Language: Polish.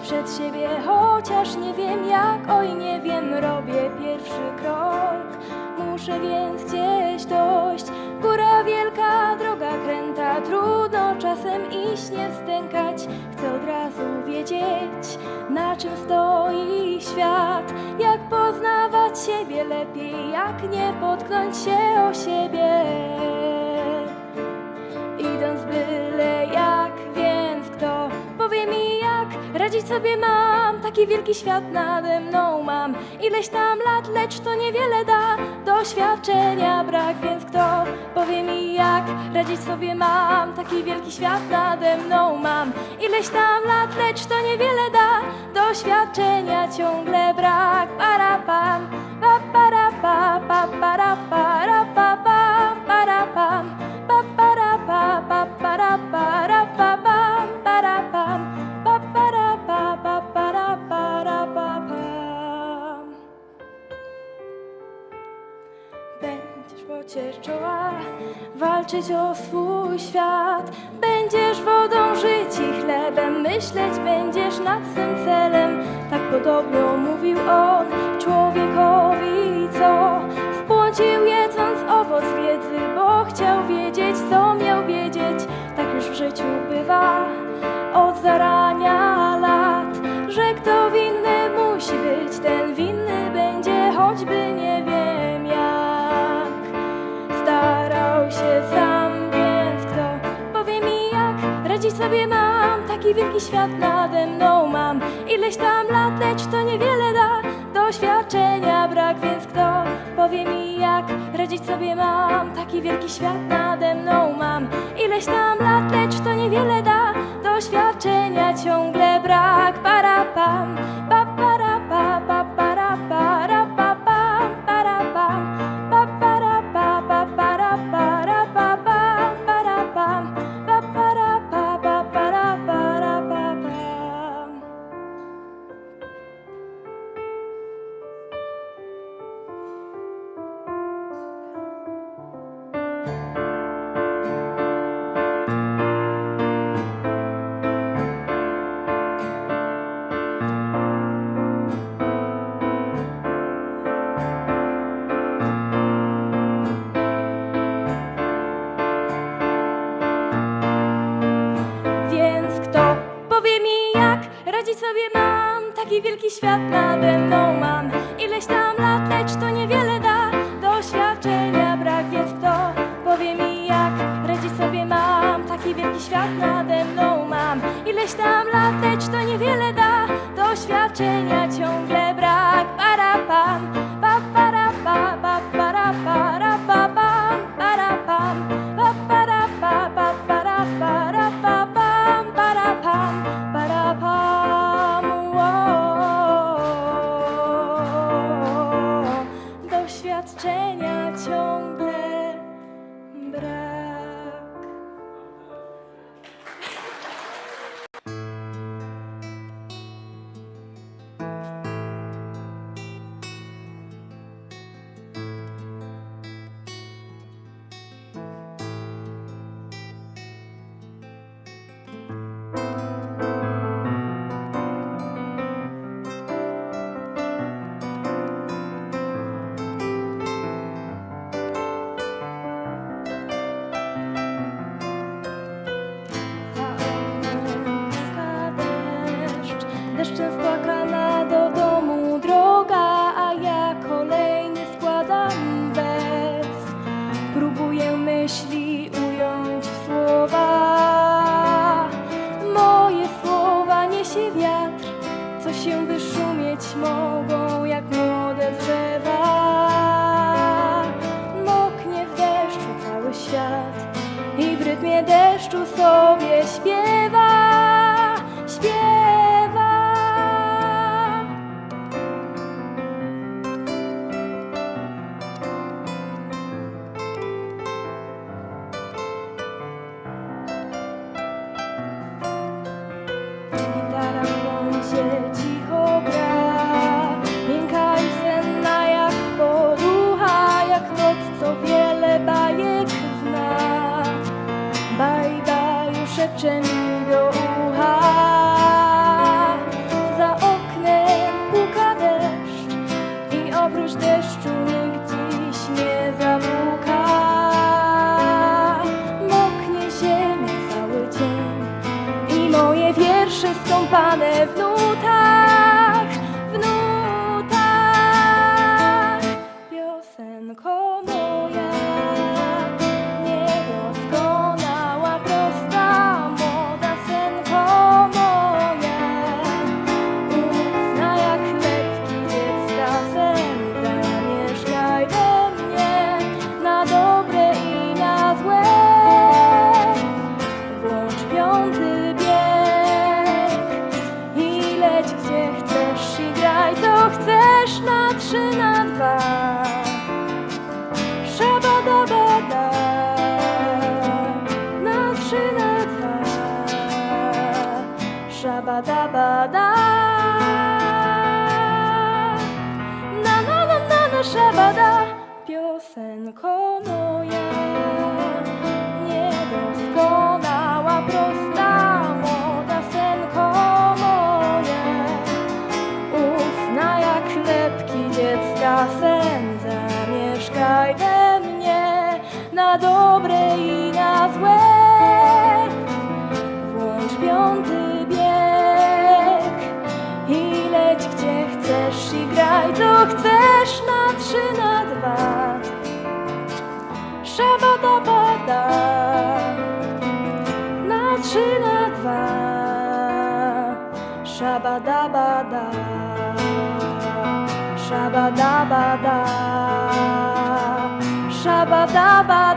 przed siebie, chociaż nie wiem jak, oj nie wiem, robię pierwszy krok. Muszę więc gdzieś dojść, góra wielka, droga kręta, trudno czasem iść, nie stękać. Chcę od razu wiedzieć, na czym stoi świat, jak poznawać siebie lepiej, jak nie potknąć się o siebie. Idąc byle radzić sobie mam? Taki wielki świat nade mną mam. Ileś tam lat, lecz to niewiele da. Doświadczenia brak, więc kto powie mi jak radzić sobie mam? Taki wielki świat nade mną mam. Ileś tam lat, lecz to niewiele da. Doświadczenia ciągle brak. Para pam, pa para pa, pa para walczyć o swój świat. Będziesz wodą żyć i chlebem Myśleć będziesz nad swym celem. Tak podobno mówił on człowiekowi, co Spłącił jedząc owoc wiedzy Bo chciał wiedzieć, co miał wiedzieć. Tak już w życiu bywa od zarania wielki świat nade mną mam. Ileś tam lat, lecz to niewiele da. Doświadczenia brak, więc kto powie mi jak radzić sobie mam? Taki wielki świat nade mną mam. Ileś tam lat, lecz to niewiele da. Doświadczenia ciągle brak. Para pam, Taki wielki świat nade Szabadabada Na na na na na szabada Piosenko moja trzy, Szabadabada Szabadabada Szabadabada